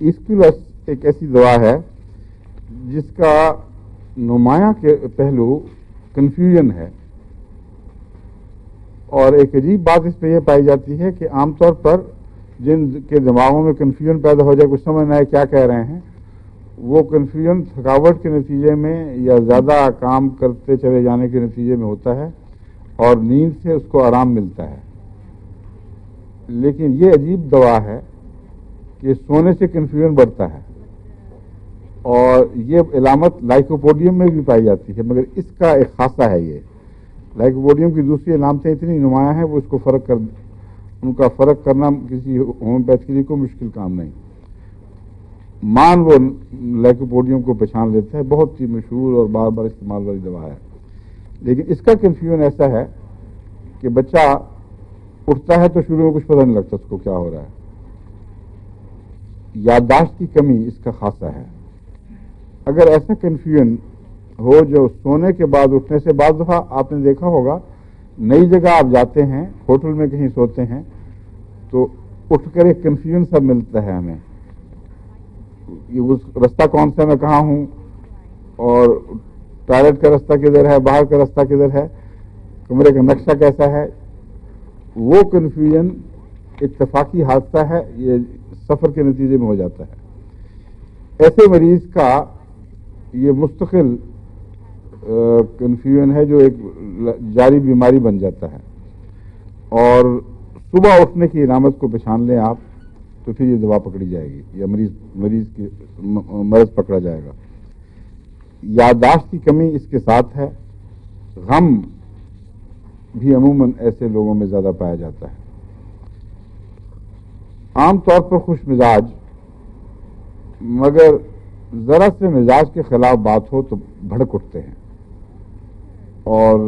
इसक्यूलस एक ऐसी दवा है, जिसका नुमाया के पहलू कन्फ्यूज़न है। और एक अजीब बात इस पर यह पाई जाती है कि आमतौर पर जिन के दिमागों में कन्फ्यूज़न पैदा हो जाए, कुछ समझ ना आए क्या कह रहे हैं, वो कन्फ्यूज़न थकावट के नतीजे में या ज़्यादा काम करते चले जाने के नतीजे में होता है और नींद से उसको आराम मिलता है। लेकिन ये अजीब दवा है कि सोने से कन्फ्यूज़न बढ़ता है। और ये इलामत लाइकोपोडियम में भी पाई जाती है, मगर इसका एक खासा है ये। लाइकोपोडियम की दूसरी इलामतें इतनी नुमाया हैं, वो इसको फ़र्क कर, उनका फ़र्क करना किसी होम्योपैथ के लिए कोई मुश्किल काम नहीं। मान वो लाइकोपोडियम को पहचान लेता है, बहुत ही मशहूर और बार बार इस्तेमाल वाली दवा है। लेकिन इसका कन्फ्यूज़न ऐसा है कि बच्चा उठता है तो शुरू में कुछ पता नहीं लगता उसको क्या हो रहा है। याददाश्त की कमी इसका खासा है। अगर ऐसा कन्फ्यूज़न हो जो सोने के बाद, उठने से बाद दफ़ा, आपने देखा होगा, नई जगह आप जाते हैं, होटल में कहीं सोते हैं तो उठकर एक कन्फ्यूज़न सब मिलता है हमें। ये उस रास्ता कौन सा मैं कहाँ हूँ? और टॉयलेट का रास्ता किधर है, बाहर का रास्ता किधर है, कमरे का नक्शा कैसा है? वो कन्फ्यूज़न इतफाकी हादसा है, ये सफ़र के नतीजे में हो जाता है। ऐसे मरीज़ का ये मुस्तकिल कन्फ्यूज़न है, जो एक जारी बीमारी बन जाता है। और सुबह उठने की इनामत को पहचान लें आप तो फिर ये दवा पकड़ी जाएगी, या मरीज़ मरीज़ की मर्ज पकड़ा जाएगा। याददाश्त की कमी इसके साथ है। गम भी अमूमन ऐसे लोगों में ज़्यादा पाया जाता है। आम तौर पर खुश मिजाज, मगर ज़रा से मिजाज के खिलाफ बात हो तो भड़क उठते हैं। और,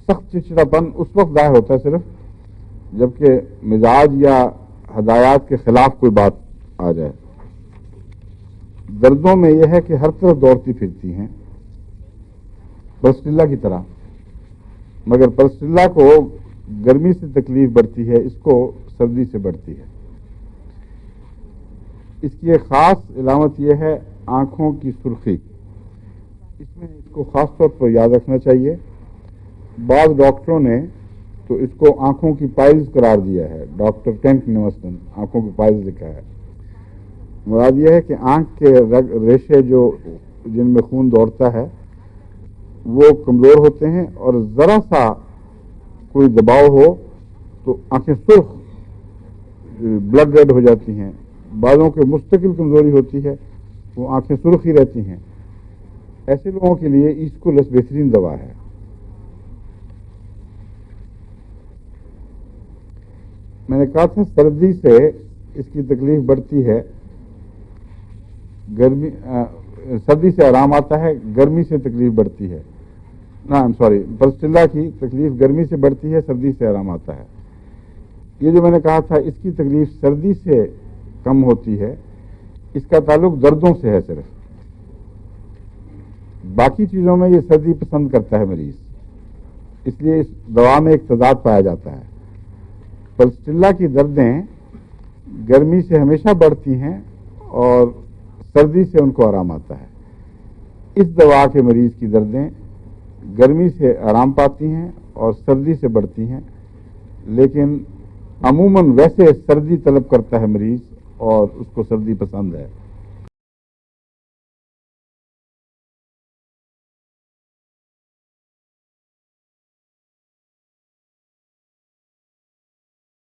सख्त चिड़चिड़ापन उस वक्त ज़ाहिर होता है सिर्फ़, जबकि मिजाज या हदायत के खिलाफ कोई बात आ जाए। दर्दों में यह है कि हर तरफ़ दौड़ती फिरती हैं पल्स्टिल्ला की तरह। मगर पल्स्टिल्ला को गर्मी से तकलीफ़ बढ़ती है, इसको सर्दी से बढ़ती है। इसकी एक ख़ास इलामत यह है आँखों की सुर्खी। इसमें इसको ख़ास तौर पर याद रखना चाहिए। बाद डॉक्टरों ने तो इसको आँखों की पाइल्स करार दिया है। डॉक्टर टेंट निवस्तन आँखों की पाइल्स लिखा है। मुराद यह है कि आँख के रग, रेशे जो, जिनमें खून दौड़ता है, वो कमज़ोर होते हैं और ज़रा सा कोई दबाव हो तो आँखें सुर्ख ब्लड रेड हो जाती हैं बालों के मुस्तकिल कमज़ोरी होती है वो आँखें सुर्ख ही रहती हैं। ऐसे लोगों के लिए ईस्कोलस बेहतरीन दवा है। मैंने कहा था सर्दी से इसकी तकलीफ़ बढ़ती है गर्मी आ, सर्दी से आराम आता है गर्मी से तकलीफ़ बढ़ती है। ना आई एम सॉरी पल्स्टिल्ला की तकलीफ़ गर्मी से बढ़ती है सर्दी से आराम आता है। ये जो मैंने कहा था, इसकी तकलीफ़ सर्दी से कम होती है, इसका ताल्लुक दर्दों से है सिर्फ़। बाकी चीज़ों में ये सर्दी पसंद करता है मरीज़। इसलिए इस दवा में एक तजाद पाया जाता है। पल्स्टिल्ला की दर्दें गर्मी से हमेशा बढ़ती हैं और सर्दी से उनको आराम आता है। इस दवा के मरीज़ की दर्दें गर्मी से आराम पाती हैं और सर्दी से बढ़ती हैं, लेकिन अमूमन वैसे सर्दी तलब करता है मरीज़ और उसको सर्दी पसंद है।